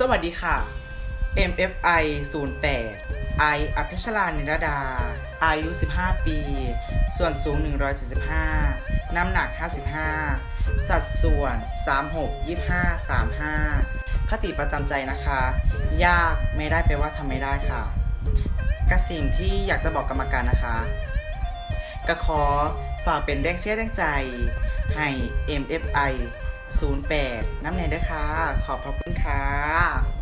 สวัสดีค่ะ MFI 08 I อภิชลานิรดา อายุ 15 ปี ส่วนสูง 175 น้ำหนัก 55 สัดส่วน 36 25 35 คติประจำใจนะคะ ยากไม่ได้แปลว่าทำไม่ได้ค่ะกระสิ่งที่อยากจะบอกกรรมการนะคะ ก็ขอฝากเป็นแรงเชียร์แรงใจให้ MFI 08น้ำแนงด้วยค่ะ ขอบพระคุณค่ะ